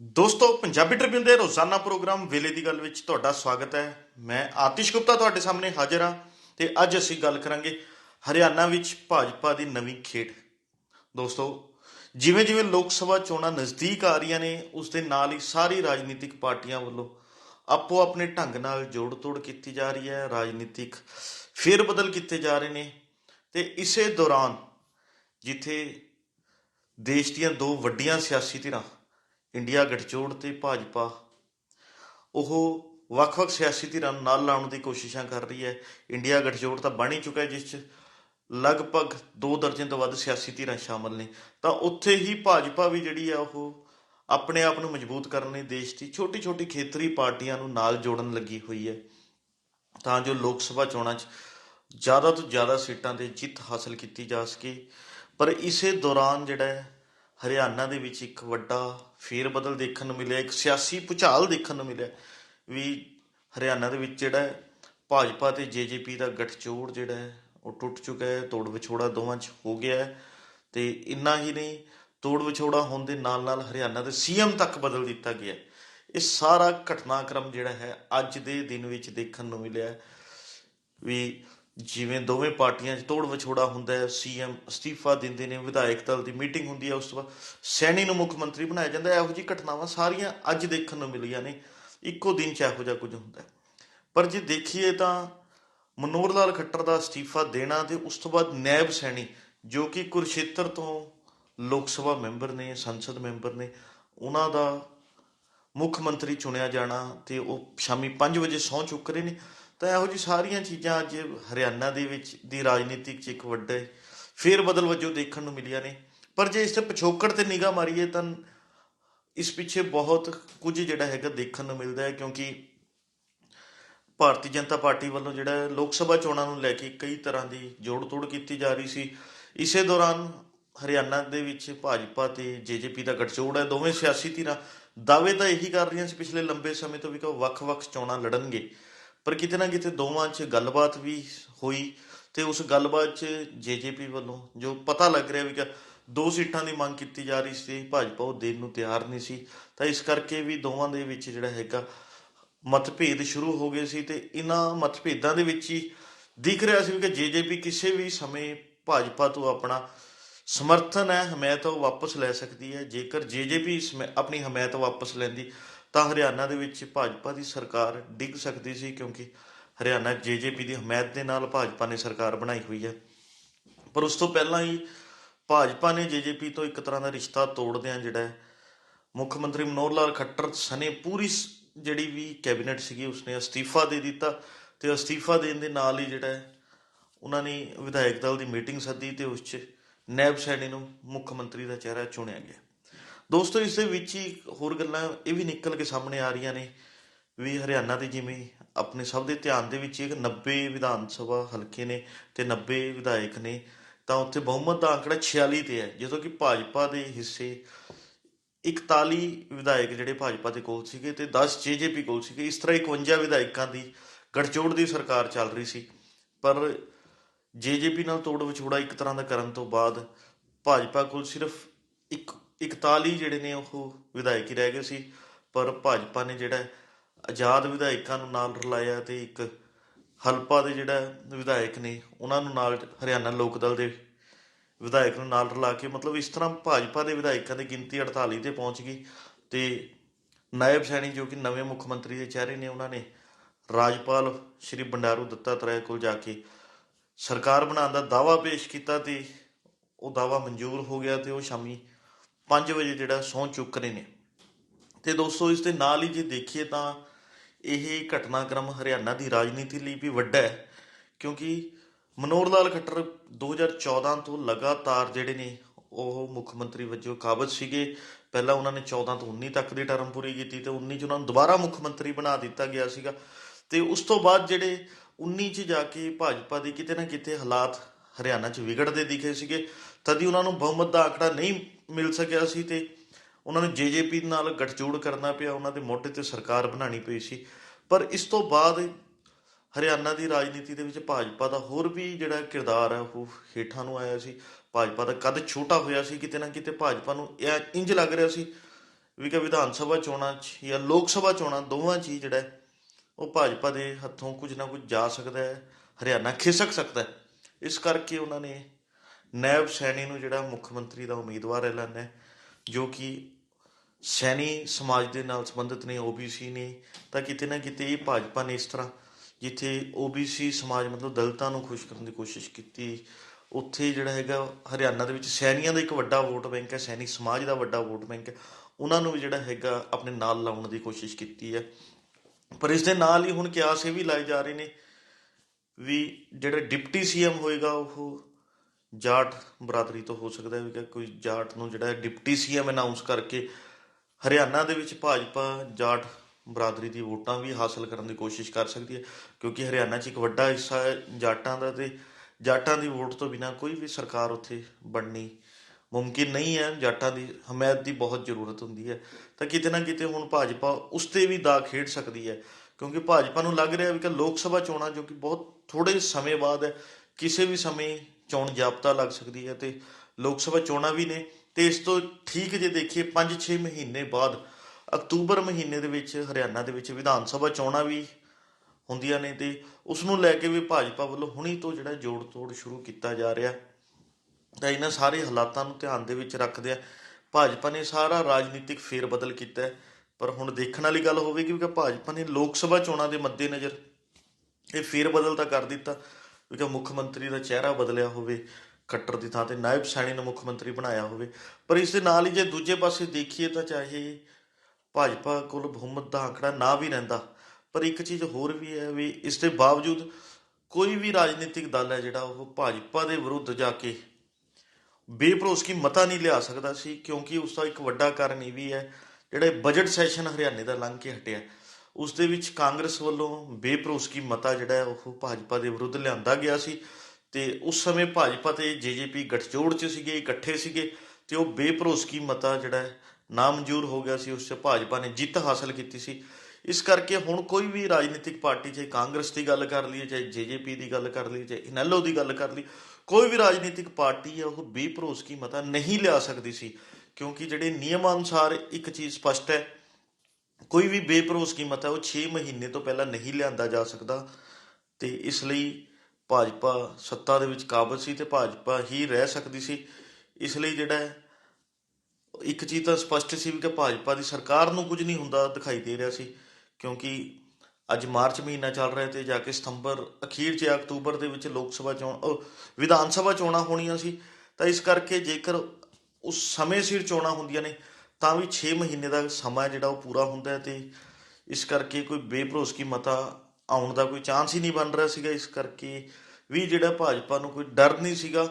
ਦੋਸਤੋ, ਪੰਜਾਬੀ ਟ੍ਰਿਬਿਊਨ ਦੇ ਰੋਜ਼ਾਨਾ ਪ੍ਰੋਗਰਾਮ ਵੇਲੇ ਦੀ ਗੱਲ ਵਿੱਚ ਤੁਹਾਡਾ ਸਵਾਗਤ ਹੈ। ਮੈਂ ਆਤਿਸ਼ ਗੁਪਤਾ ਤੁਹਾਡੇ ਸਾਹਮਣੇ ਹਾਜ਼ਰ ਹਾਂ ਤੇ ਅੱਜ ਅਸੀਂ ਗੱਲ ਕਰਾਂਗੇ ਹਰਿਆਣਾ ਵਿੱਚ ਭਾਜਪਾ ਦੀ ਨਵੀਂ ਖੇਡ। ਦੋਸਤੋ ਜਿਵੇਂ ਜਿਵੇਂ ਲੋਕ ਸਭਾ ਚੋਣਾਂ ਨਜ਼ਦੀਕ ਆ ਰਹੀਆਂ ਨੇ, ਉਸ ਦੇ ਨਾਲ ਹੀ ਸਾਰੀ ਰਾਜਨੀਤਿਕ ਪਾਰਟੀਆਂ ਵੱਲੋਂ ਆਪੋ ਆਪਣੇ ਢੰਗ ਨਾਲ ਜੋੜ ਤੋੜ ਕੀਤੀ ਜਾ ਰਹੀ ਹੈ, ਰਾਜਨੀਤਿਕ ਫੇਰ ਬਦਲ ਕੀਤੇ ਜਾ ਰਹੇ ਨੇ ਤੇ ਇਸੇ ਦੌਰਾਨ ਜਿੱਥੇ ਦੇਸ਼ ਦੀਆਂ ਦੋ ਵੱਡੀਆਂ ਸਿਆਸੀ ਧਿਰਾਂ ਇੰਡੀਆ ਗਠਜੋੜ ਤੇ ਭਾਜਪਾ। ਉਹ ਵੱਖ-ਵੱਖ ਸਿਆਸੀ ਧਿਰਾਂ ਨੂੰ ਨਾਲ ਲਾਉਣ ਦੀ ਕੋਸ਼ਿਸ਼ਾਂ ਕਰ ਰਹੀ ਹੈ। ਇੰਡੀਆ ਗਠਜੋੜ ਤਾਂ ਬਣ ਹੀ ਚੁੱਕਾ ਹੈ, ਜਿਸ 'ਚ ਲਗਭਗ 2 ਦਰਜਨ ਤੋਂ ਵੱਧ ਸਿਆਸੀ ਧਿਰਾਂ ਸ਼ਾਮਲ ਨੇ। ਤਾਂ ਉੱਥੇ ਹੀ ਭਾਜਪਾ ਵੀ ਜਿਹੜੀ ਆ, ਉਹ ਆਪਣੇ ਆਪ ਨੂੰ ਮਜ਼ਬੂਤ ਕਰਨ ਲਈ ਦੇਸ਼ ਦੀ ਛੋਟੀ-ਛੋਟੀ ਖੇਤਰੀ ਪਾਰਟੀਆਂ ਨੂੰ ਨਾਲ ਜੋੜਨ ਲੱਗੀ ਹੋਈ ਹੈ। ਤਾਂ ਜੋ ਲੋਕ ਸਭਾ ਚੋਣਾਂ 'ਚ ਜ਼ਿਆਦਾ ਤੋਂ ਜ਼ਿਆਦਾ ਸੀਟਾਂ ਤੇ ਜਿੱਤ ਹਾਸਲ ਕੀਤੀ ਜਾ ਸਕੇ। ਪਰ ਇਸੇ ਦੌਰਾਨ ਜਿਹੜਾ ਹਰਿਆਣਾ ਦੇ ਵਿੱਚ ਇੱਕ ਵੱਡਾ ਫੇਰ ਬਦਲ ਦੇਖਣ ਨੂੰ ਮਿਲਿਆ, ਇੱਕ ਸਿਆਸੀ ਭੁਚਾਲ ਦੇਖਣ ਨੂੰ ਮਿਲਿਆ ਵੀ ਹਰਿਆਣਾ ਦੇ ਵਿੱਚ ਜਿਹੜਾ ਹੈ, ਭਾਜਪਾ ਤੇ ਜੇਜੇਪੀ ਦਾ ਗੱਠਜੋੜ ਜਿਹੜਾ ਹੈ, ਉਹ ਟੁੱਟ ਚੁੱਕਾ ਹੈ, ਤੋੜ ਵਿਛੋੜਾ ਦੋਵਾਂ 'ਚ ਹੋ ਗਿਆ ਹੈ ਤੇ ਇੰਨਾ ਹੀ ਨਹੀਂ, ਤੋੜ ਵਿਛੋੜਾ ਹੋਣ ਦੇ ਨਾਲ ਨਾਲ ਹਰਿਆਣਾ ਦੇ ਸੀਐਮ ਤੱਕ ਬਦਲ ਦਿੱਤਾ ਗਿਆ ਇਹ ਸਾਰਾ ਘਟਨਾਕ੍ਰਮ ਜਿਹੜਾ ਹੈ, ਅੱਜ ਦੇ ਦਿਨ ਵਿੱਚ ਦੇਖਣ ਨੂੰ ਮਿਲਿਆ ਵੀ ਜਿਵੇਂ ਦੋਵੇਂ ਪਾਰਟੀਆਂ 'ਚ ਤੋੜ ਵਿਛੋੜਾ ਹੁੰਦਾ ਹੈ, ਸੀਐਮ ਅਸਤੀਫਾ ਦਿੰਦੇ ਨੇ, ਵਿਧਾਇਕ ਦਲ ਦੀ ਮੀਟਿੰਗ ਹੁੰਦੀ ਹੈ, ਉਸ ਤੋਂ ਬਾਅਦ ਸੈਣੀ ਨੂੰ ਮੁੱਖ ਮੰਤਰੀ ਬਣਾਇਆ ਜਾਂਦਾ ਹੈ। ਇਹੋ ਜਿਹੀ ਘਟਨਾਵਾਂ ਸਾਰੀਆਂ ਅੱਜ ਦੇਖਣ ਨੂੰ ਮਿਲੀਆਂ ਨੇ। ਇੱਕੋ ਦਿਨ 'ਚ ਇਹੋ ਜਿਹਾ ਕੁਝ ਹੁੰਦਾ ਹੈ। ਪਰ ਜੇ ਦੇਖੀਏ ਤਾਂ ਮਨੋਹਰ ਲਾਲ ਖੱਟਰ ਦਾ ਅਸਤੀਫਾ ਦੇਣਾ ਤੇ ਉਸ ਤੋਂ ਬਾਅਦ ਨੈਬ ਸੈਣੀ, ਜੋ ਕਿ ਕੁਰਸ਼ੇਤਰ ਤੋਂ ਲੋਕ ਸਭਾ ਮੈਂਬਰ ਨੇ, ਸੰਸਦ ਮੈਂਬਰ ਨੇ, ਉਹਨਾਂ ਦਾ ਮੁੱਖ ਮੰਤਰੀ ਚੁਣਿਆ ਜਾਣਾ ਤੇ ਉਹ ਸ਼ਾਮੀ 5 ਵਜੇ ਸਹੁੰ ਚੁੱਕ ਰਹੇ ਨੇ। ਤਾਂ ਇਹੋ ਜਿਹੀ ਸਾਰੀਆਂ ਚੀਜ਼ਾਂ ਅੱਜ ਹਰਿਆਣਾ ਦੇ ਵਿੱਚ ਦੀ ਰਾਜਨੀਤਿਕ 'ਚ ਇੱਕ ਵੱਡੇ ਫੇਰ ਬਦਲ ਵਜੋਂ ਦੇਖਣ ਨੂੰ ਮਿਲੀਆਂ ਨੇ। ਪਰ ਜੇ ਇਸ ਤੇ ਪਿਛੋਕੜ ਤੇ ਨਿਗਾਹ ਮਾਰੀਏ ਤਾਂ ਇਸ ਪਿੱਛੇ ਬਹੁਤ ਕੁਝ ਜਿਹੜਾ ਹੈਗਾ ਦੇਖਣ ਨੂੰ ਮਿਲਦਾ ਹੈ ਕਿਉਂਕਿ ਭਾਰਤੀ ਜਨਤਾ ਪਾਰਟੀ ਵੱਲੋਂ ਜਿਹੜਾ ਲੋਕ ਸਭਾ ਚੋਣਾਂ ਨੂੰ ਲੈ ਕੇ ਕਈ ਤਰ੍ਹਾਂ ਦੀ ਜੋੜ ਤੋੜ ਕੀਤੀ ਜਾ ਰਹੀ ਸੀ। ਇਸੇ ਦੌਰਾਨ ਹਰਿਆਣਾ ਦੇ ਵਿੱਚ ਭਾਜਪਾ ਤੇ ਜੇਜੇਪੀ ਦਾ ਗਠਜੋੜ ਹੈ। ਦੋਵੇਂ ਸਿਆਸੀ ਧਿਰਾਂ ਦਾਅਵੇ ਤਾਂ ਇਹੀ ਕਰ ਰਹੀਆਂ ਸੀ ਪਿਛਲੇ ਲੰਬੇ ਸਮੇਂ ਤੋਂ ਵੀ ਕਿ ਵੱਖ-ਵੱਖ ਚੋਣਾਂ ਲੜਨਗੇ। ਪਰ ਕਿਤੇ ਨਾ ਕਿਤੇ ਦੋਵਾਂ 'ਚ ਗੱਲਬਾਤ ਵੀ ਹੋਈ ਤੇ ਉਸ ਗੱਲਬਾਤ 'ਚ ਜੇਜੇਪੀ ਵੱਲੋਂ ਜੋ ਪਤਾ ਲੱਗ ਰਿਹਾ ਵੀ ਕਿ ਦੋ ਸੀਟਾਂ ਦੀ ਮੰਗ ਕੀਤੀ ਜਾ ਰਹੀ ਸੀ, ਭਾਜਪਾ ਉਹ ਦੇਣ ਨੂੰ ਤਿਆਰ ਨਹੀਂ ਸੀ। ਤਾਂ ਇਸ ਕਰਕੇ ਵੀ ਦੋਵਾਂ ਦੇ ਵਿੱਚ ਜਿਹੜਾ ਹੈਗਾ ਮਤਭੇਦ ਸ਼ੁਰੂ ਹੋ ਗਏ ਸੀ ਤੇ ਇਹਨਾਂ ਮਤਭੇਦਾਂ ਦੇ ਵਿੱਚ ਹੀ ਦਿਖ ਰਿਹਾ ਸੀ ਕਿ ਜੇਜੇਪੀ ਕਿਸੇ ਵੀ ਸਮੇਂ ਭਾਜਪਾ ਤੋਂ ਆਪਣਾ ਸਮਰਥਨ ਹੈ, ਹਮਾਇਤ ਉਹ ਵਾਪਸ ਲੈ ਸਕਦੀ ਹੈ। ਜੇਕਰ ਜੇਜੇਪੀ ਆਪਣੀ ਹਮਾਇਤ ਵਾਪਸ ਲੈਂਦੀ ਤਾਂ ਹਰਿਆਣਾ ਦੇ ਵਿੱਚ ਭਾਜਪਾ ਦੀ ਸਰਕਾਰ ਡਿੱਗ ਸਕਦੀ ਸੀ ਕਿਉਂਕਿ ਹਰਿਆਣਾ ਜੇਜੇਪੀ ਦੀ ਹਮਾਇਤ ਦੇ ਨਾਲ ਭਾਜਪਾ ਨੇ ਸਰਕਾਰ ਬਣਾਈ ਹੋਈ ਹੈ। ਪਰ ਉਸ ਤੋਂ ਪਹਿਲਾਂ ਹੀ ਭਾਜਪਾ ਨੇ ਜੇਜੇਪੀ ਤੋਂ ਇੱਕ ਤਰ੍ਹਾਂ ਦਾ ਰਿਸ਼ਤਾ ਤੋੜਦਿਆਂ ਜਿਹੜਾ ਮੁੱਖ ਮੰਤਰੀ ਮਨੋਹਰ ਲਾਲ ਖੱਟਰ ਸਨੇ ਪੂਰੀ ਸ- ਜਿਹੜੀ ਵੀ ਕੈਬਨਿਟ ਸੀਗੀ ਉਸਨੇ ਅਸਤੀਫਾ ਦੇ ਦਿੱਤਾ ਤੇ ਅਸਤੀਫਾ ਦੇਣ ਦੇ ਨਾਲ ਹੀ ਜਿਹੜਾ ਉਹਨਾਂ ਨੇ ਵਿਧਾਇਕ ਦਲ ਦੀ ਮੀਟਿੰਗ ਸੱਦੀ ਤੇ ਉਸ 'ਚ ਨੈਬ ਸੈਣੀ ਨੂੰ ਮੁੱਖ ਮੰਤਰੀ ਦਾ ਚਿਹਰਾ ਚੁਣਿਆ ਗਿਆ। ਦੋਸਤੋ, ਇਸ ਦੇ ਵਿੱਚ ਹੀ ਹੋਰ ਗੱਲਾਂ ਇਹ ਵੀ ਨਿਕਲ ਕੇ ਸਾਹਮਣੇ ਆ ਰਹੀਆਂ ਨੇ ਵੀ ਹਰਿਆਣਾ ਦੇ ਜਿਵੇਂ ਆਪਣੇ ਸਭ ਦੇ ਧਿਆਨ ਦੇ ਵਿੱਚ ਇੱਕ 90 ਵਿਧਾਨ ਸਭਾ ਹਲਕੇ ਨੇ ਤੇ 90 ਵਿਧਾਇਕ ਨੇ, ਤਾਂ ਉੱਥੇ ਬਹੁਮਤ ਦਾ ਅੰਕੜਾ 46 ਤੇ ਹੈ, ਜਦੋਂ ਕਿ ਭਾਜਪਾ ਦੇ ਹਿੱਸੇ 41 ਵਿਧਾਇਕ ਜਿਹੜੇ ਭਾਜਪਾ ਦੇ ਕੋਲ ਸੀਗੇ ਤੇ 10 ਜੇਜੇਪੀ ਕੋਲ ਸੀਗੇ, ਇਸ ਤਰ੍ਹਾਂ 51 ਵਿਧਾਇਕਾਂ ਦੀ ਗਠਜੋੜ ਦੀ ਸਰਕਾਰ ਚੱਲ ਰਹੀ ਸੀ। ਪਰ ਜੇਜੇਪੀ ਨਾਲ ਤੋੜ ਵਿਛੋੜਾ ਇੱਕ ਤਰ੍ਹਾਂ ਦਾ ਕਰਨ ਤੋਂ ਬਾਅਦ ਭਾਜਪਾ ਕੋਲ ਸਿਰਫ ਇੱਕ 41 ਜਿਹੜੇ ਨੇ ਉਹ ਵਿਧਾਇਕ ਹੀ ਰਹਿ ਗਏ ਸੀ, ਪਰ ਭਾਜਪਾ ਨੇ ਜਿਹੜਾ ਆਜ਼ਾਦ ਵਿਧਾਇਕਾਂ ਨੂੰ ਨਾਲ ਰਲਾਇਆ ਤੇ ਇੱਕ ਹਲਪਾ ਦੇ ਜਿਹੜਾ ਵਿਧਾਇਕ ਨੇ, ਉਹਨਾਂ ਨੂੰ ਨਾਲ ਹਰਿਆਣਾ ਲੋਕ ਦਲ ਦੇ ਵਿਧਾਇਕ ਨੂੰ ਨਾਲ ਰਲਾ ਕੇ, ਮਤਲਬ ਇਸ ਤਰ੍ਹਾਂ ਭਾਜਪਾ ਦੇ ਵਿਧਾਇਕਾਂ ਦੀ ਗਿਣਤੀ 48 ਤੇ ਪਹੁੰਚ ਗਈ ਤੇ ਨਾਇਬ ਸੈਣੀ ਜੋ ਕਿ ਨਵੇਂ ਮੁੱਖ ਮੰਤਰੀ ਦੇ ਚਿਹਰੇ ਨੇ, ਉਹਨਾਂ ਨੇ ਰਾਜਪਾਲ ਸ਼੍ਰੀ ਬੰਡਾਰੂ ਦੱਤਾਤਰੇਆ ਕੋਲ ਜਾ ਕੇ ਸਰਕਾਰ ਬਣਾਉਣ ਦਾ ਦਾਵਾ ਪੇਸ਼ ਕੀਤਾ ਤੇ ਉਹ ਦਾਵਾ ਮਨਜ਼ੂਰ ਹੋ ਗਿਆ ਤੇ ਉਹ ਸ਼ਾਮੀ 5 ਵਜੇ ਜਿਹੜਾ ਸਹੁੰ ਚੁੱਕ ਰਹੇ ਨੇ। ਤੇ ਦੋਸਤੋ, ਇਸ ਦੇ ਨਾਲ ਹੀ ਜੇ ਦੇਖੀਏ ਤਾਂ ਇਹ ਘਟਨਾਕ੍ਰਮ ਹਰਿਆਣਾ ਦੀ ਰਾਜਨੀਤੀ ਲਈ ਵੀ ਵੱਡਾ ਹੈ, ਕਿਉਂਕਿ ਮਨੋਹਰ ਲਾਲ ਖੱਟਰ 2014 ਤੋਂ ਲਗਾਤਾਰ ਜਿਹੜੇ ਨੇ ਉਹ ਮੁੱਖ ਮੰਤਰੀ ਵਜੋਂ ਕਾਬਜ਼ ਸੀਗੇ। ਪਹਿਲਾਂ ਉਹਨਾਂ ਨੇ 14 ਤੋਂ 19 ਤੱਕ ਦੀ ਟਰਮ ਪੂਰੀ ਕੀਤੀ ਤੇ 19 ਚ ਉਹਨਾਂ ਨੂੰ ਦੁਬਾਰਾ ਮੁੱਖ ਮੰਤਰੀ ਬਣਾ ਦਿੱਤਾ ਗਿਆ ਸੀਗਾ। ਤੇ ਉਸ ਤੋਂ ਬਾਅਦ ਜਿਹੜੇ 19 ਚ ਜਾ ਕੇ ਭਾਜਪਾ ਦੇ ਕਿਤੇ ਨਾ ਕਿਤੇ ਹਾਲਾਤ ਹਰਿਆਣਾ ਚ ਵਿਗੜਦੇ ਦਿਖੇ ਸੀਗੇ। ਤਦ ਹੀ ਉਹਨਾਂ ਨੂੰ ਬਹੁਮਤ ਦਾ ਆંકੜਾ ਨਹੀਂ ਮਿਲ ਸਕਿਆ ਸੀ ਤੇ ਉਹਨਾਂ ਨੂੰ ਜੇਜੇਪੀ ਨਾਲ ਗਠਜੋੜ ਕਰਨਾ ਪਿਆ, ਉਹਨਾਂ ਦੇ ਮੋਢੇ ਤੇ ਸਰਕਾਰ ਬਣਾਉਣੀ ਪਈ ਸੀ। ਪਰ ਇਸ ਤੋਂ ਬਾਅਦ ਹਰਿਆਣਾ ਦੀ ਰਾਜਨੀਤੀ ਦੇ ਵਿੱਚ ਭਾਜਪਾ ਦਾ ਹੋਰ ਵੀ ਜਿਹੜਾ ਕਿਰਦਾਰ ਹੈ, ਉਹ ਹੇਠਾਂ ਨੂੰ ਆਇਆ ਸੀ। ਭਾਜਪਾ ਦਾ ਕੱਦ ਛੋਟਾ ਹੋਇਆ ਸੀ, ਕਿਤੇ ਨਾ ਕਿਤੇ ਭਾਜਪਾ ਨੂੰ ਇਹ ਇੰਜ ਲੱਗ ਰਿਹਾ ਸੀ ਵੀ ਕਿ ਵਿਧਾਨ ਸਭਾ ਚੋਣਾਂ 'ਚ ਜਾਂ ਲੋਕ ਸਭਾ ਚੋਣਾਂ ਦੋਵਾਂ 'ਚ ਹੀ ਜਿਹੜਾ ਉਹ ਭਾਜਪਾ ਦੇ ਹੱਥੋਂ ਕੁਝ ਨਾ ਕੁਝ ਜਾ ਸਕਦਾ ਹੈ, ਹਰਿਆਣਾ ਖਿਸਕ ਸਕਦਾ ਹੈ। ਇਸ ਕਰਕੇ ਉਹਨਾਂ ਨੇ ਨੈਬ ਸੈਣੀ ਨੂੰ ਜਿਹੜਾ ਮੁੱਖ ਮੰਤਰੀ ਦਾ ਉਮੀਦਵਾਰ ਐਲਾਨਿਆ ਹੈ, ਜੋ ਕਿ ਸੈਣੀ ਸਮਾਜ ਦੇ ਨਾਲ ਸੰਬੰਧਿਤ ਨੇ ਓਬੀਸੀ ਨੇ ਤਾਂ ਕਿਤੇ ਨਾ ਕਿਤੇ ਇਹ ਭਾਜਪਾ ਨੇ ਇਸ ਤਰ੍ਹਾਂ ਜਿੱਥੇ ਓਬੀਸੀ ਸਮਾਜ ਮਤਲਬ ਦਲਿਤਾਂ ਨੂੰ ਖੁਸ਼ ਕਰਨ ਦੀ ਕੋਸ਼ਿਸ਼ ਕੀਤੀ। ਉੱਥੇ ਜਿਹੜਾ ਹੈਗਾ ਹਰਿਆਣਾ ਦੇ ਵਿੱਚ ਸੈਣੀਆਂ ਦਾ ਇੱਕ ਵੱਡਾ ਵੋਟ ਬੈਂਕ ਹੈ ਸੈਣੀ ਸਮਾਜ ਦਾ ਵੱਡਾ ਵੋਟ ਬੈਂਕ ਹੈ। ਉਹਨਾਂ ਨੂੰ ਵੀ ਜਿਹੜਾ ਹੈਗਾ ਆਪਣੇ ਨਾਲ ਲਾਉਣ ਦੀ ਕੋਸ਼ਿਸ਼ ਕੀਤੀ ਹੈ। ਪਰ ਇਸ ਦੇ ਨਾਲ ਹੀ ਹੁਣ ਕਿਆਸ ਇਹ ਵੀ ਲਾਏ ਜਾ ਰਹੇ ਨੇ ਵੀ ਜਿਹੜਾ ਡਿਪਟੀ ਸੀਐਮ ਹੋਏਗਾ ਉਹ ਜਾਟ ਬਰਾਦਰੀ ਤੋਂ ਹੋ ਸਕਦਾ ਹੈ ਕਿ ਕੋਈ ਜਾਟ ਨੂੰ ਜਿਹੜਾ ਡਿਪਟੀ ਸੀਐਮ ਅਨਾਉਂਸ ਕਰਕੇ ਹਰਿਆਣਾ ਦੇ ਵਿੱਚ ਭਾਜਪਾ ਜਾਟ ਬਰਾਦਰੀ ਦੀ ਵੋਟਾਂ ਵੀ ਹਾਸਲ ਕਰਨ ਦੀ ਕੋਸ਼ਿਸ਼ ਕਰ ਸਕਦੀ ਹੈ, ਕਿਉਂਕਿ ਹਰਿਆਣਾ 'ਚ ਇੱਕ ਵੱਡਾ ਹਿੱਸਾ ਹੈ ਜਾਟਾਂ ਦਾ ਤੇ ਜਾਟਾਂ ਦੀ ਵੋਟ ਤੋਂ ਬਿਨਾ ਕੋਈ ਵੀ ਸਰਕਾਰ ਉੱਥੇ ਬਣਨੀ ਮੁਮਕਿਨ ਨਹੀਂ ਹੈ, ਜਾਟਾਂ ਦੀ ਹਮਾਇਤ ਦੀ ਬਹੁਤ ਜ਼ਰੂਰਤ ਹੁੰਦੀ ਹੈ। ਤਾਂ ਕਿਤੇ ਨਾ ਕਿਤੇ ਹੁਣ ਭਾਜਪਾ ਉਸ ਤੇ ਵੀ ਦਾ ਖੇਡ ਸਕਦੀ ਹੈ, ਕਿਉਂਕਿ ਭਾਜਪਾ ਨੂੰ ਲੱਗ ਰਿਹਾ ਵੀ ਕਿ ਲੋਕ ਸਭਾ ਚੋਣਾਂ ਜੋ ਕਿ ਬਹੁਤ ਥੋੜੇ ਸਮੇਂ ਬਾਅਦ ਹੈ, ਕਿਸੇ ਵੀ ਸਮੇਂ ਚੋਣ ਜਾਬਤਾ ਲੱਗ ਸਕਦੀ ਹੈ ਤੇ ਲੋਕ ਸਭਾ ਚੋਣਾਂ ਵੀ ਨੇ। ਤੇ ਇਸ ਤੋਂ ਠੀਕ ਜੇ ਦੇਖੀਏ 5-6 ਮਹੀਨੇ ਬਾਅਦ ਅਕਤੂਬਰ ਮਹੀਨੇ ਦੇ ਵਿੱਚ ਹਰਿਆਣਾ ਦੇ ਵਿੱਚ ਵਿਧਾਨ ਸਭਾ ਚੋਣਾਂ ਵੀ ਹੁੰਦੀਆਂ ਨੇ ਤੇ ਉਸ ਨੂੰ ਲੈ ਕੇ ਵੀ ਭਾਜਪਾ ਵੱਲੋਂ ਹੁਣੀ ਤੋਂ ਜਿਹੜਾ ਜੋੜ ਤੋੜ ਸ਼ੁਰੂ ਕੀਤਾ ਜਾ ਰਿਹਾ। ਤਾਂ ਇਹਨਾਂ ਸਾਰੇ ਹਾਲਾਤਾਂ ਨੂੰ ਧਿਆਨ ਦੇ ਵਿੱਚ ਰੱਖਦੇ ਆ ਭਾਜਪਾ ਨੇ ਸਾਰਾ ਰਾਜਨੀਤਿਕ ਫੇਰ ਬਦਲ ਕੀਤਾ ਹੈ। ਪਰ ਹੁਣ ਦੇਖਣ ਵਾਲੀ ਗੱਲ ਹੋਵੇਗੀ ਕਿ ਭਾਜਪਾ ਨੇ ਲੋਕ ਸਭਾ ਚੋਣਾਂ ਦੇ ਮੱਦੇਨਜ਼ਰ ਇਹ ਫੇਰ ਬਦਲ ਤਾਂ ਕਰ ਦਿੱਤਾ। ਕਿ ਮੁੱਖ ਮੰਤਰੀ ਦਾ ਚਿਹਰਾ ਬਦਲਿਆ ਹੋਵੇ, ਖੱਟਰ ਦੀ ਥਾਂ ਤੇ ਨਾਇਬ ਸੈਣੀ ਨੂੰ ਮੁੱਖ ਮੰਤਰੀ ਬਣਾਇਆ ਹੋਵੇ। ਪਰ ਇਸ ਦੇ ਨਾਲ ਹੀ ਜੇ ਦੂਜੇ ਪਾਸੇ ਦੇਖੀਏ ਤਾਂ ਚਾਹੇ ਭਾਜਪਾ ਕੋਲ ਬਹੁਮਤ ਦਾ ਆંકੜਾ ਨਾ ਵੀ ਰਹਿੰਦਾ, ਪਰ ਇੱਕ ਚੀਜ਼ ਹੋਰ ਵੀ ਹੈ ਵੀ ਇਸ ਦੇ ਬਾਵਜੂਦ ਕੋਈ ਵੀ ਰਾਜਨੀਤਿਕ ਦਲ ਹੈ ਜਿਹੜਾ ਉਹ ਭਾਜਪਾ ਦੇ ਵਿਰੁੱਧ ਜਾ ਕੇ ਬੇਭਰੋਸਗੀ ਮਤਾ ਨਹੀਂ ਲਿਆ ਸਕਦਾ ਸੀ, ਕਿਉਂਕਿ ਉਸ ਦਾ ਇੱਕ ਵੱਡਾ ਕਾਰਨ ਇਹ ਵੀ ਹੈ, ਜਿਹੜਾ ਬਜਟ ਸੈਸ਼ਨ ਹਰਿਆਣੇ ਦਾ ਲੰਘ ਕੇ ਹਟਿਆ। ਉਸ ਦੇ ਵਿੱਚ ਕਾਂਗਰਸ ਵੱਲੋਂ ਬੇਭਰੋਸਗੀ ਮਤਾ ਜਿਹੜਾ ਉਹ ਭਾਜਪਾ ਦੇ ਵਿਰੁੱਧ ਲਿਆਂਦਾ ਗਿਆ ਸੀ ਤੇ ਉਸ ਸਮੇਂ ਭਾਜਪਾ ਤੇ ਜੇਜੇਪੀ ਗਠਜੋੜ 'ਚ ਸੀਗੇ, ਇਕੱਠੇ ਸੀਗੇ ਤੇ ਉਹ ਬੇਭਰੋਸਗੀ ਮਤਾ ਜਿਹੜਾ ਨਾਮਨਜ਼ੂਰ ਹੋ ਗਿਆ ਸੀ, ਉਸ 'ਚ ਭਾਜਪਾ ਨੇ ਜਿੱਤ ਹਾਸਲ ਕੀਤੀ ਸੀ। ਇਸ ਕਰਕੇ ਹੁਣ ਕੋਈ ਵੀ ਰਾਜਨੀਤਿਕ ਪਾਰਟੀ, ਚਾਹੇ ਕਾਂਗਰਸ ਦੀ ਗੱਲ ਕਰ ਲਈਏ, ਚਾਹੇ ਜੇਜੇਪੀ ਦੀ ਗੱਲ ਕਰ ਲਈਏ, ਚਾਹੇ ਇਨੈਲੋ ਦੀ ਗੱਲ ਕਰ ਲਈ ਕੋਈ ਵੀ ਰਾਜਨੀਤਿਕ ਪਾਰਟੀ ਹੈ, ਉਹ ਬੇਭਰੋਸਗੀ ਮਤਾ ਨਹੀਂ ਲਿਆ ਸਕਦੀ ਸੀ। ਕਿਉਂਕਿ ਜਿਹੜੇ ਨਿਯਮ ਅਨੁਸਾਰ ਇੱਕ ਚੀਜ਼ ਸਪਸ਼ਟ ਹੈ ਕੋਈ ਵੀ ਬੇਭਰੋਸ ਕੀਮਤ ਹੈ, ਉਹ 6 ਮਹੀਨੇ ਤੋਂ ਪਹਿਲਾਂ ਨਹੀਂ ਲਿਆਂਦਾ ਜਾ ਸਕਦਾ। ਤੇ ਇਸ ਲਈ ਭਾਜਪਾ ਸੱਤਾ ਦੇ ਵਿੱਚ ਕਾਬਜ਼ ਸੀ ਤੇ ਭਾਜਪਾ ਹੀ ਰਹਿ ਸਕਦੀ ਸੀ। ਇਸ ਲਈ ਜਿਹੜਾ ਇੱਕ ਚੀਜ਼ ਤਾਂ ਸਪਸ਼ਟ ਸੀ ਵੀ ਕਿ ਭਾਜਪਾ ਦੀ ਸਰਕਾਰ ਨੂੰ ਕੁਝ ਨਹੀਂ ਹੁੰਦਾ ਦਿਖਾਈ ਦੇ ਰਿਹਾ ਸੀ, ਕਿਉਂਕਿ ਅੱਜ ਮਾਰਚ ਮਹੀਨਾ ਚੱਲ ਰਿਹਾ ਤੇ ਜਾ ਕੇ ਸਤੰਬਰ, ਅਖੀਰ 'ਚ ਅਕਤੂਬਰ ਦੇ ਵਿੱਚ ਲੋਕ ਸਭਾ ਚੋਣ ਵਿਧਾਨ ਸਭਾ ਚੋਣਾਂ ਹੋਣੀਆਂ ਸੀ। ਤਾਂ ਇਸ ਕਰਕੇ ਜੇਕਰ ਉਸ ਸਮੇਂ ਸਿਰ ਚੋਣਾਂ ਹੁੰਦੀਆਂ ਨੇ ਤਾਂ ਵੀ 6 ਮਹੀਨੇ ਦਾ ਸਮਾਂ ਜਿਹੜਾ ਉਹ ਪੂਰਾ ਹੁੰਦਾ ਹੈ ਤੇ ਇਸ ਕਰਕੇ ਕੋਈ ਬੇਭਰੋਸਗੀ ਮਤਾ ਆਉਣ ਦਾ ਕੋਈ ਚਾਂਸ ਹੀ ਨਹੀਂ ਬਣ ਰਿਹਾ ਸੀਗਾ। ਇਸ ਕਰਕੇ ਵੀ ਜਿਹੜਾ ਭਾਜਪਾ ਨੂੰ ਕੋਈ ਡਰ ਨਹੀਂ ਸੀਗਾ,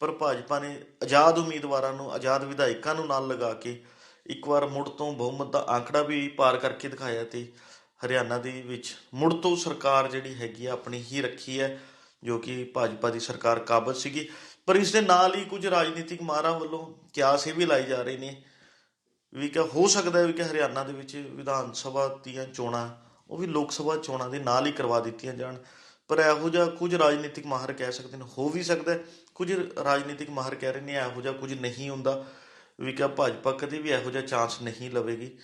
ਪਰ ਭਾਜਪਾ ਨੇ ਆਜ਼ਾਦ ਉਮੀਦਵਾਰਾਂ ਨੂੰ, ਆਜ਼ਾਦ ਵਿਧਾਇਕਾਂ ਨੂੰ ਨਾਲ ਲਗਾ ਕੇ ਇੱਕ ਵਾਰ ਮੁੜ ਤੋਂ ਬਹੁਮਤ ਦਾ ਆંકੜਾ ਵੀ ਪਾਰ ਕਰਕੇ ਦਿਖਾਇਆ ਤੇ ਹਰਿਆਣਾ ਦੇ ਵਿੱਚ ਮੁੜ ਤੋਂ ਸਰਕਾਰ ਜਿਹੜੀ ਹੈਗੀ ਆ, ਆਪਣੀ ਹੀ ਰੱਖੀ ਹੈ, ਜੋ ਕਿ ਭਾਜਪਾ ਦੀ ਸਰਕਾਰ ਕਾਬਜ਼ ਸੀਗੀ। ਪਰ ਇਸ ਦੇ ਨਾਲ ਹੀ ਕੁਝ ਰਾਜਨੀਤਿਕ ਮਾਰਾਂ ਵੱਲੋਂ ਕਿਆਸ ਇਹ ਵੀ ਲਾਈ ਜਾ ਰਹੇ ਨੇ ਵੀ ਕਿ ਹੋ ਸਕਦਾ ਹੈ ਕਿ ਹਰਿਆਣਾ ਦੇ ਵਿੱਚ ਵਿਧਾਨ ਸਭਾ ਦੀਆਂ ਚੋਣਾਂ, ਉਹ ਵੀ ਲੋਕ ਸਭਾ ਚੋਣਾਂ ਦੇ ਨਾਲ ਹੀ ਕਰਵਾ ਦਿੱਤੀਆਂ ਜਾਣ। ਪਰ ਇਹੋ ਜਿਹਾ ਕੁਝ ਰਾਜਨੀਤਿਕ ਮਾਹਰ ਕਹਿ ਸਕਦੇ ਨੇ, ਹੋ ਵੀ ਸਕਦਾ ਕੁਝ ਰਾਜਨੀਤਿਕ ਮਾਹਰ ਕਹਿ ਰਹੇ ਨੇ ਇਹੋ ਜਿਹਾ ਕੁਝ ਨਹੀਂ ਹੁੰਦਾ, ਵੀ ਕਿ ਭਾਜਪਾ ਕਦੇ ਵੀ ਇਹੋ ਜਿਹਾ ਚਾਂਸ ਨਹੀਂ ਲਵੇਗੀ,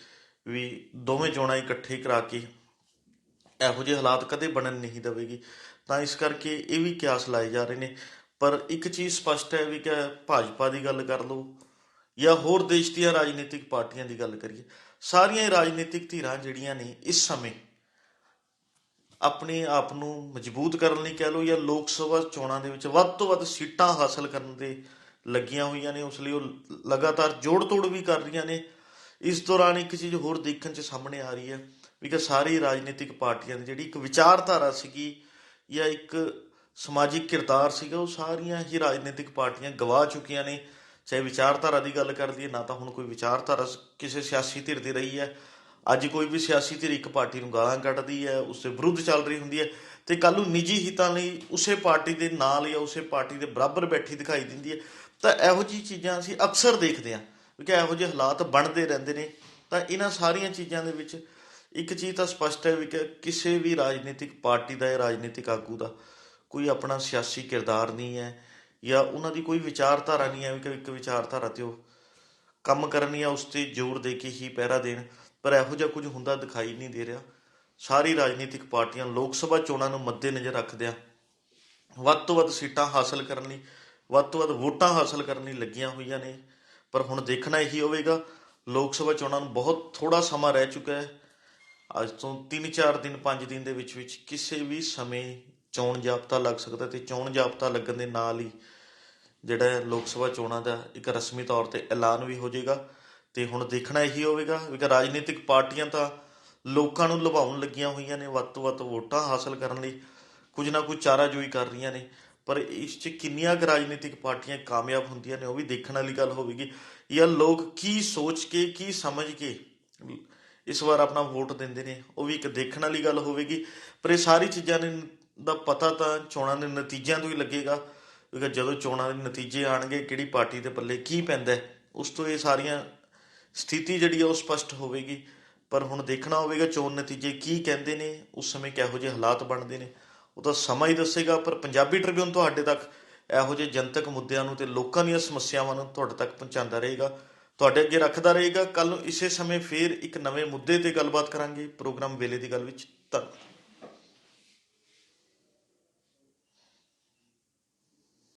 ਵੀ ਦੋਵੇਂ ਚੋਣਾਂ ਇਕੱਠੇ ਕਰਾ ਕੇ ਇਹੋ ਜਿਹੇ ਹਾਲਾਤ ਕਦੇ ਬਣਨ ਨਹੀਂ ਦੇਵੇਗੀ। ਤਾਂ ਇਸ ਕਰਕੇ ਇਹ ਵੀ ਕਿਆਸ ਲਾਏ ਜਾ ਰਹੇ ਨੇ। ਪਰ ਇੱਕ ਚੀਜ਼ ਸਪਸ਼ਟ ਹੈ ਵੀ ਕਿ ਭਾਜਪਾ ਦੀ ਗੱਲ ਕਰ ਲਓ ਜਾਂ ਹੋਰ ਦੇਸ਼ ਦੀਆਂ ਰਾਜਨੀਤਿਕ ਪਾਰਟੀਆਂ ਦੀ ਗੱਲ ਕਰੀਏ, ਸਾਰੀਆਂ ਰਾਜਨੀਤਿਕ ਧਿਰਾਂ ਜਿਹੜੀਆਂ ਨੇ ਇਸ ਸਮੇਂ ਆਪਣੇ ਆਪ ਨੂੰ ਮਜ਼ਬੂਤ ਕਰਨ ਲਈ ਕਹਿ ਲਓ ਜਾਂ ਲੋਕ ਸਭਾ ਚੋਣਾਂ ਦੇ ਵਿੱਚ ਵੱਧ ਤੋਂ ਵੱਧ ਸੀਟਾਂ ਹਾਸਲ ਕਰਨ ਦੇ ਲੱਗੀਆਂ ਹੋਈਆਂ ਨੇ, ਉਸ ਲਈ ਉਹ ਲਗਾਤਾਰ ਜੋੜ ਤੋੜ ਵੀ ਕਰ ਰਹੀਆਂ ਨੇ। ਇਸ ਦੌਰਾਨ ਇੱਕ ਚੀਜ਼ ਹੋਰ ਦੇਖਣ 'ਚ ਸਾਹਮਣੇ ਆ ਰਹੀ ਹੈ ਵੀ ਕਿ ਸਾਰੀ ਰਾਜਨੀਤਿਕ ਪਾਰਟੀਆਂ ਦੀ ਜਿਹੜੀ ਇੱਕ ਵਿਚਾਰਧਾਰਾ ਸੀਗੀ ਜਾਂ ਇੱਕ ਸਮਾਜਿਕ ਕਿਰਦਾਰ ਸੀਗਾ, ਉਹ ਸਾਰੀਆਂ ਹੀ ਰਾਜਨੀਤਿਕ ਪਾਰਟੀਆਂ ਗਵਾ ਚੁੱਕੀਆਂ ਨੇ। ਚਾਹੇ ਵਿਚਾਰਧਾਰਾ ਦੀ ਗੱਲ ਕਰ ਲਈਏ, ਨਾ ਤਾਂ ਹੁਣ ਕੋਈ ਵਿਚਾਰਧਾਰਾ ਕਿਸੇ ਸਿਆਸੀ ਧਿਰ ਦੀ ਰਹੀ ਹੈ। ਅੱਜ ਕੋਈ ਵੀ ਸਿਆਸੀ ਧਿਰ ਇੱਕ ਪਾਰਟੀ ਨੂੰ ਗਾਲਾਂ ਕੱਢਦੀ ਹੈ, ਉਸ ਦੇ ਵਿਰੁੱਧ ਚੱਲ ਰਹੀ ਹੁੰਦੀ ਹੈ ਤੇ ਕੱਲ ਨੂੰ ਨਿੱਜੀ ਹਿੱਤਾਂ ਲਈ ਉਸੇ ਪਾਰਟੀ ਦੇ ਨਾਲ ਜਾਂ ਉਸੇ ਪਾਰਟੀ ਦੇ ਬਰਾਬਰ ਬੈਠੀ ਦਿਖਾਈ ਦਿੰਦੀ ਹੈ। ਤਾਂ ਇਹੋ ਜਿਹੀ ਚੀਜ਼ਾਂ ਅਸੀਂ ਅਕਸਰ ਦੇਖਦੇ ਹਾਂ ਕਿ ਇਹੋ ਜਿਹੇ ਹਾਲਾਤ ਬਣਦੇ ਰਹਿੰਦੇ ਨੇ। ਤਾਂ ਇਹਨਾਂ ਸਾਰੀਆਂ ਚੀਜ਼ਾਂ ਦੇ ਵਿੱਚ ਇੱਕ ਚੀਜ਼ ਤਾਂ ਸਪਸ਼ਟ ਹੈ ਵੀ ਕਿ ਕਿਸੇ ਵੀ ਰਾਜਨੀਤਿਕ ਪਾਰਟੀ ਦਾ ਜਾਂ ਰਾਜਨੀਤਿਕ ਆਗੂ ਦਾ ਕੋਈ ਆਪਣਾ ਸਿਆਸੀ ਕਿਰਦਾਰ ਨਹੀਂ ਹੈ। ਜਾਂ ਉਹਨਾਂ ਦੀ ਕੋਈ ਵਿਚਾਰਧਾਰਾ ਨਹੀਂ ਹੈ ਕਿ ਇੱਕ ਵਿਚਾਰਧਾਰਾ ਤੇ ਉਹ ਕੰਮ ਕਰਨੀ ਆ ਉਸ ਤੇ ਜ਼ੋਰ ਦੇ ਕੇ ਹੀ ਪਹਿਰਾ ਦੇਣ, ਪਰ ਇਹੋ ਜਿਹਾ ਕੁਝ ਹੁੰਦਾ ਦਿਖਾਈ ਨਹੀਂ ਦੇ ਰਿਹਾ। ਸਾਰੀ ਰਾਜਨੀਤਿਕ ਪਾਰਟੀਆਂ ਲੋਕ ਸਭਾ ਚੋਣਾਂ ਨੂੰ ਮੱਦੇਨਜ਼ਰ ਰੱਖਦਿਆਂ ਵੱਧ ਤੋਂ ਵੱਧ ਸੀਟਾਂ ਹਾਸਲ ਕਰਨ ਲਈ, ਵੱਧ ਤੋਂ ਵੱਧ ਵੋਟਾਂ ਹਾਸਲ ਕਰਨ ਲਈ ਲੱਗੀਆਂ ਹੋਈਆਂ ਨੇ। ਪਰ ਹੁਣ ਦੇਖਣਾ ਇਹੀ ਹੋਵੇਗਾ, ਲੋਕ ਸਭਾ ਚੋਣਾਂ ਨੂੰ ਬਹੁਤ ਥੋੜਾ ਸਮਾਂ ਰਹਿ ਚੁੱਕਾ ਹੈ। ਅੱਜ ਤੋਂ 3-4 ਦਿਨ 5 ਦਿਨ ਦੇ ਵਿੱਚ ਵਿੱਚ ਕਿਸੇ ਵੀ ਸਮੇਂ ਚੋਣ ਜਾਬਤਾ ਲੱਗ ਸਕਦਾ ਤੇ ਚੋਣ ਜਾਬਤਾ ਲੱਗਣ ਦੇ ਨਾਲ ਹੀ ਜਿਹੜਾ ਲੋਕ ਸਭਾ ਚੋਣਾਂ ਦਾ ਇੱਕ ਰਸਮੀ ਤੌਰ ਤੇ ਐਲਾਨ ਵੀ ਹੋ ਜਾਏਗਾ ਤੇ ਹੁਣ ਦੇਖਣਾ ਇਹੀ ਹੋਵੇਗਾ ਕਿ ਰਾਜਨੀਤਿਕ ਪਾਰਟੀਆਂ ਤਾਂ ਲੋਕਾਂ ਨੂੰ ਲੁਭਾਉਣ ਲੱਗੀਆਂ ਹੋਈਆਂ ਨੇ, ਵੱਧ ਤੋਂ ਵੱਧ ਵੋਟਾਂ ਹਾਸਲ ਕਰਨ ਲਈ, ਕੁਝ ਨਾ ਕੁਝ ਚਾਰਾਜੋਈ ਕਰ ਰਹੀਆਂ ਨੇ। ਪਰ ਇਸ 'ਚ ਕਿੰਨੀਆਂ ਕੁ ਰਾਜਨੀਤਿਕ ਪਾਰਟੀਆਂ ਕਾਮਯਾਬ ਹੁੰਦੀਆਂ ਨੇ, ਉਹ ਵੀ ਦੇਖਣ ਵਾਲੀ ਗੱਲ ਹੋਵੇਗੀ। ਜਾਂ ਲੋਕ ਕੀ ਸੋਚ ਕੇ, ਕੀ ਸਮਝ ਕੇ ਇਸ ਵਾਰ ਆਪਣਾ ਵੋਟ ਦਿੰਦੇ ਨੇ, ਉਹ ਵੀ ਇੱਕ ਦੇਖਣ ਵਾਲੀ ਗੱਲ ਹੋਵੇਗੀ। ਪਰ ਇਹ ਸਾਰੀ ਚੀਜ਼ਾਂ ਨੇ ਦਾ ਪਤਾ ਤਾਂ ਚੋਣਾਂ ਦੇ ਨਤੀਜਿਆਂ ਤੋਂ ਹੀ ਲੱਗੇਗਾ। ਕਿਉਂਕਿ ਜਦੋਂ ਚੋਣਾਂ ਦੇ ਨਤੀਜੇ ਆਣਗੇ, ਕਿਹੜੀ ਪਾਰਟੀ ਦੇ ਪੱਲੇ ਕੀ ਪੈਂਦਾ ਉਸ ਤੋਂ ਇਹ ਸਾਰੀਆਂ ਸਥਿਤੀ ਜਿਹੜੀ ਆ ਉਹ ਸਪਸ਼ਟ ਹੋਵੇਗੀ। ਪਰ ਹੁਣ ਦੇਖਣਾ ਹੋਵੇਗਾ ਚੋਣ ਨਤੀਜੇ ਕੀ ਕਹਿੰਦੇ ਨੇ, ਉਸ ਸਮੇਂ ਕਿਹੋ ਜਿਹੇ ਹਾਲਾਤ ਬਣਦੇ ਨੇ। ਉਹ ਤਾਂ ਸਮਾਂ ਹੀ ਦੱਸੇਗਾ, ਪਰ ਪੰਜਾਬੀ ਟ੍ਰਿਬਿਊਨ ਤੁਹਾਡੇ ਤੱਕ ਇਹੋ ਜਿਹੇ ਜਨਤਕ ਮੁੱਦਿਆਂ ਨੂੰ ਤੇ ਲੋਕਾਂ ਦੀਆਂ ਸਮੱਸਿਆਵਾਂ ਨੂੰ ਤੁਹਾਡੇ ਤੱਕ ਪਹੁੰਚਾਉਂਦਾ ਰਹੇਗਾ। ਤੁਹਾਡੇ ਅੱਗੇ ਰੱਖਦਾ ਰਹੇਗਾ। ਕੱਲ ਨੂੰ ਇਸੇ ਸਮੇਂ ਫੇਰ ਇੱਕ ਨਵੇਂ ਮੁੱਦੇ ਤੇ ਗੱਲਬਾਤ ਕਰਾਂਗੇ। ਪ੍ਰੋਗਰਾਮ ਵੇਲੇ ਦੀ ਗੱਲ ਵਿੱਚ ਧੰਨਵਾਦ।